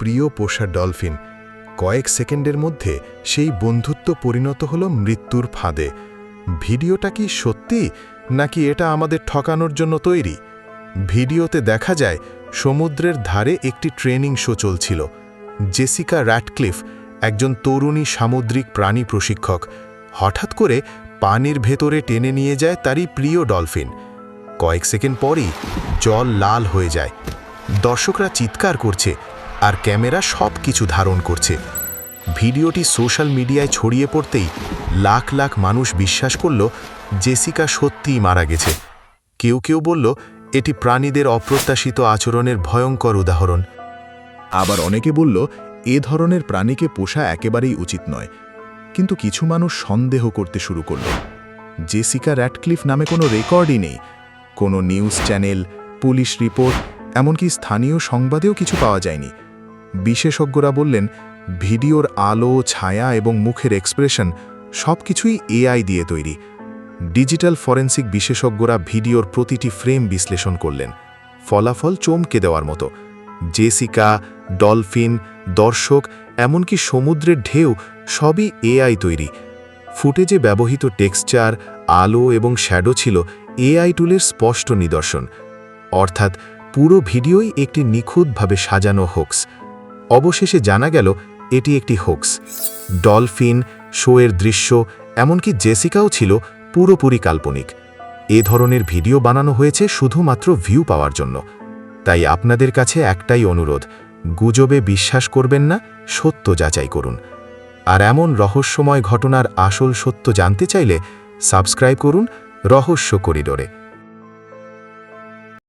প্রিয় পোষা ডলফিন। কয়েক সেকেন্ডের মধ্যে সেই বন্ধুত্ব পরিণত হলো মৃত্যুর ফাঁদে। ভিডিওটা কি সত্যি, নাকি এটা আমাদের ঠকানোর জন্য তৈরি? ভিডিওতে দেখা যায়, সমুদ্রের ধারে একটি ট্রেনিং শো চলছিল। জেসিকা র্যাটক্লিফ একজন তরুণী সামুদ্রিক প্রাণী প্রশিক্ষক। হঠাৎ করে পানির ভেতরে টেনে নিয়ে যায় তারই প্রিয় ডলফিন। কয়েক সেকেন্ড পরই জল লাল হয়ে যায়। দর্শকরা চিৎকার করছে আর ক্যামেরা সব কিছু ধারণ করছে। ভিডিওটি সোশ্যাল মিডিয়ায় ছড়িয়ে পড়তেই লাখ লাখ মানুষ বিশ্বাস করল জেসিকা সত্যিই মারা গেছে। কেউ কেউ বলল, এটি প্রাণীদের অপ্রত্যাশিত আচরণের ভয়ঙ্কর উদাহরণ। আবার অনেকে বলল, এ ধরনের প্রাণীকে পোষা একেবারেই উচিত নয়। কিন্তু কিছু মানুষ সন্দেহ করতে শুরু করল। জেসিকা র্যাটক্লিফ নামে কোনো রেকর্ডই নেই। কোনো নিউজ চ্যানেল, পুলিশ রিপোর্ট, এমনকি স্থানীয় সংবাদেও কিছু পাওয়া যায়নি। বিশেষজ্ঞরা বললেন, ভিডিওর আলো, ছায়া এবং মুখের এক্সপ্রেশন সব কিছুই এআই দিয়ে তৈরি। ডিজিটাল ফরেন্সিক বিশেষজ্ঞরা ভিডিওর প্রতিটি ফ্রেম বিশ্লেষণ করলেন। ফলাফল চমকে দেওয়ার মতো। জেসিকা, ডলফিন, দর্শক, এমনকি সমুদ্রের ঢেউ সবই এআই তৈরি। ফুটেজে ব্যবহৃত টেক্সচার, আলো এবং শ্যাডো ছিল এআই টুলের স্পষ্ট নিদর্শন। অর্থাৎ পুরো ভিডিওই একটি নিখুঁতভাবে সাজানো হোক্স অবশেষে জানা গেল, এটি একটি হোক্স। ডলফিন, শোয়ের দৃশ্য, এমনকি জেসিকাও ছিল পুরোপুরি কাল্পনিক। এ ধরনের ভিডিও বানানো হয়েছে শুধুমাত্র ভিউ পাওয়ার জন্য। তাই আপনাদের কাছে একটাই অনুরোধ, গুজবে বিশ্বাস করবেন না, সত্য যাচাই করুন। আর এমন রহস্যময় ঘটনার আসল সত্য জানতে চাইলে সাবস্ক্রাইব করুন রহস্য করিডোরে।